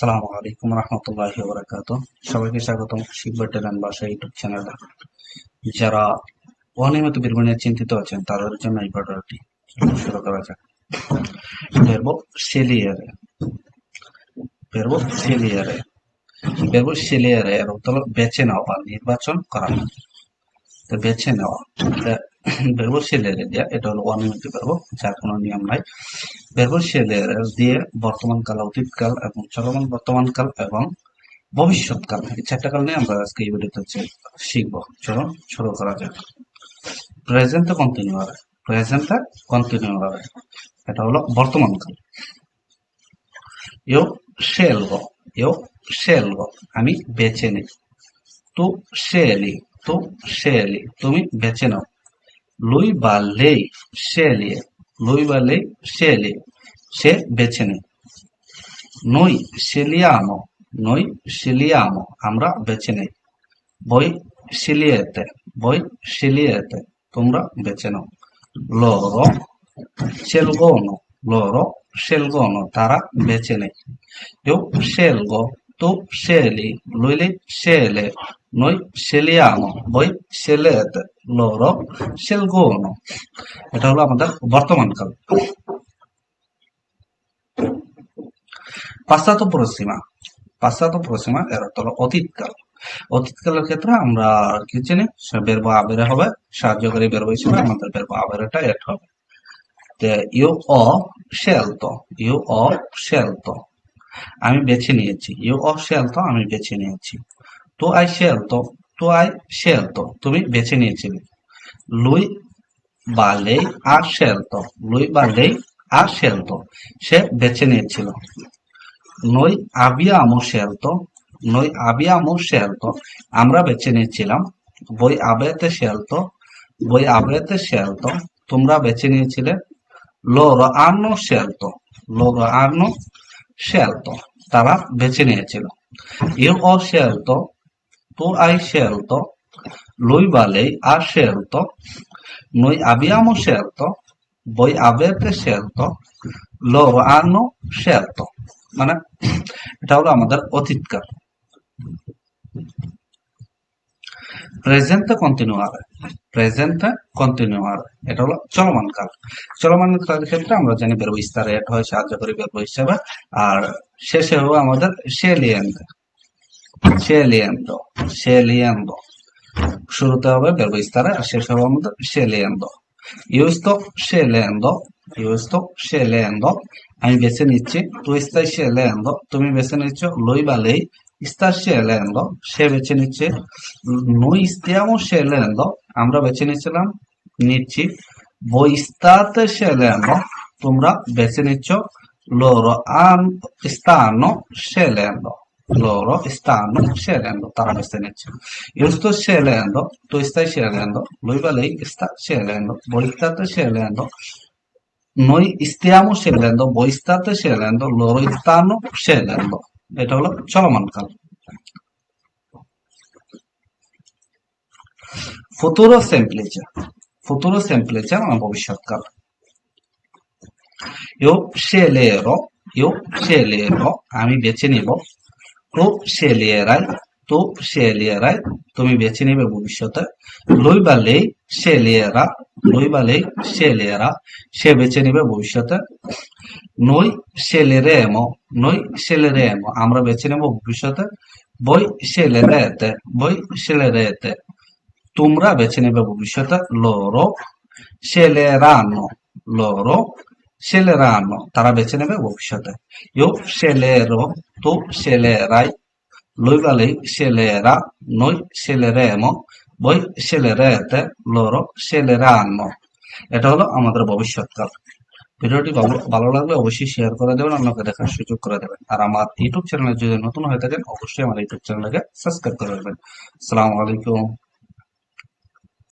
আসসালামু আলাইকুম রহমতুল্লাহ বরাকাত সবাইকে স্বাগতম শিখবা ট্যালেন্ট বাসা ইউটিউব চ্যানেলে যারা অনিয়মিত বেরবো নিয়ে চিন্তিত আছেন, তাদের জন্য এই ভিডিওটি শুরু করা যাক। scegliere verbo scegliere verbo scegliere এর অর্থ হলো বেছে নেওয়া বা নির্বাচন করা। তো বেছে নেওয়া scegliere দিয়া, এটা হলো অনিয়মিত verbo যার কোনো নিয়ম নাই। Verbo scegliere দিয়ে বর্তমান কাল অতীতকাল এবং চলমান বর্তমান কাল এবং ভবিষ্যৎকাল এই চারটা কাল নিয়ে আমরা আজকে এই ভিডিওতে হচ্ছে শিখব। চলো শুরু করা যাক। প্রেজেন্টে কন্টিনিউয়ারে প্রেজেন্টে কন্টিনিউয়ারে এটা হলো বর্তমান কাল। ইউ scelgo ইউ scelgo আমি বেছে নিই। তু scegli তু scegli তুমি বেছে নাও। lui বা lei sceglie লই বলে সে এলে, সে বেছে নেই নই সেলিয়া আমো নই সেলিয়া আমো আমরা বেছে নেই। বই সেলিয়েতে বই সেলিয়েতে তোমরা বেছে নাও। লর সেলগো নো লর সেলগো নো তারা বেছে নেই। কেউ সেলগো tu scegli lui lei sceglie noi scegliamo voi scegliete loro scelgono এটা হলো আমাদের বর্তমান কাল পাশ্চাত্য প্রসীমা পাশ্চাত্য প্রসীমা এর অর্থ হলো অতীতকাল অতীতকালের ক্ষেত্রে আমরা কি জানি বেরবো আবেরে হবে সাহায্যকারী বেরবো হিসেবে আমাদের বেরবো আবেরেটা এড হবে ইউ অ শেলতো ইউ অ শেলতো আমি বেছে নিয়েছি। ইউ অ শেলতো আমি বেছে নিয়েছি। তো আই শেলতো তো আই শেলতো তুমি বেছে নিয়েছিলে। লুই বালেই আর শেলতো লুই বালেই আর শেলতো সে বেছে নিয়েছিল। নই আবিয়ামো শেলতো নই আবিয়ামো শেলতো আমরা বেছে নিয়েছিলাম। বই আবেতে শেলতো বই আবেতে শেলতো তোমরা বেছে নিয়েছিলে। loro hanno scelto loro hanno শেয়ালত তারা বেছে নিয়েছিল। ইউ অ শেয়ালত তো আই শেয়ালত লই বালে আর শেয়ালত নই আবিয়াম শেয়ালত বই আবেতে শেয়ালত ল আন শেয়ালত মানে এটা হলো আমাদের অতীতকাল প্রেজেন্টে কন্টিনিউয়ারে প্রেজেন্টে কন্টিনিউয়ারে এটা হলো চলমান কাল। চলমান কালের ক্ষেত্রে আমরা জানি বেরবো ইস্তারে এট হয় সাহায্যকারী বেরবো হিসাবে। আর শেষে হবে আমাদের সেলিয়েন্ডো সেলিয়েন্ডো সেলিয়েন্ডো শুরুতে হবে বেরবো ইস্তারে আর শেষে হবে আমাদের sto scegliendo io sto scegliendo আমি বেছে নিচ্ছি, তুই স্তাই scegliendo তুমি বেছে নিচ্ছ, লই বা lei sta scegliendo সে বেছে নিচ্ছে noi stiamo scegliendo আমরা বেছে নিচ্ছিলাম নিচ্ছি voi state scegliendo তোমরা বেছে নিচ্ছ loro han, stanno scegliendo loro stanno scegliendo তারা বেছে নিচ্ছে io sto scegliendo tu stai scegliendo lui বা lei sta scegliendo voi state scegliendo noi stiamo scegliendo voi state scegliendo loro stanno scegliendo এটা হলো চলমান কাল। ফুতুরো সেম্পলেচার ফতুরো সেম্পলেচার মানে ভবিষ্যৎকাল। ইউ সেলেরো ইউ সেলেরো আমি বেছে নিব। খুব sceglierai তো সে এলিয়ারায় তুমি বেছে নেবে ভবিষ্যতে। লইবালে সে এলিয়ারা লইবালে সে এলিয়ারা সে বেছে নেবে ভবিষ্যতে। নই সেলেরে এম, নই সেলেরে এম, আমরা বেছে নেব ভবিষ্যতে। বই সেলেরে এতে, বই সেলেরে এতে। তোমরা বেছে নেবে ভবিষ্যতে, লরো সেলেরান লরো সেলেরান তারা বেছে নেবে ভবিষ্যতে। ইউ সেলেরো তো সেলেরাই lui lei scelerà, noi sceleremo, voi scelerete, loro sceglieranno এটা হলো আমাদের ভবিষ্যৎকাল ভিডিওটি ভালো লাগলে অবশ্যই শেয়ার করে দেবেন অন্যকে দেখার সুযোগ করে দেবেন। আর আমার ইউটিউব চ্যানেলে যদি নতুন হয়ে থাকেন অবশ্যই আমার ইউটিউব চ্যানেলকে সাবস্ক্রাইব করে দেবেন আসসালামু আলাইকুম।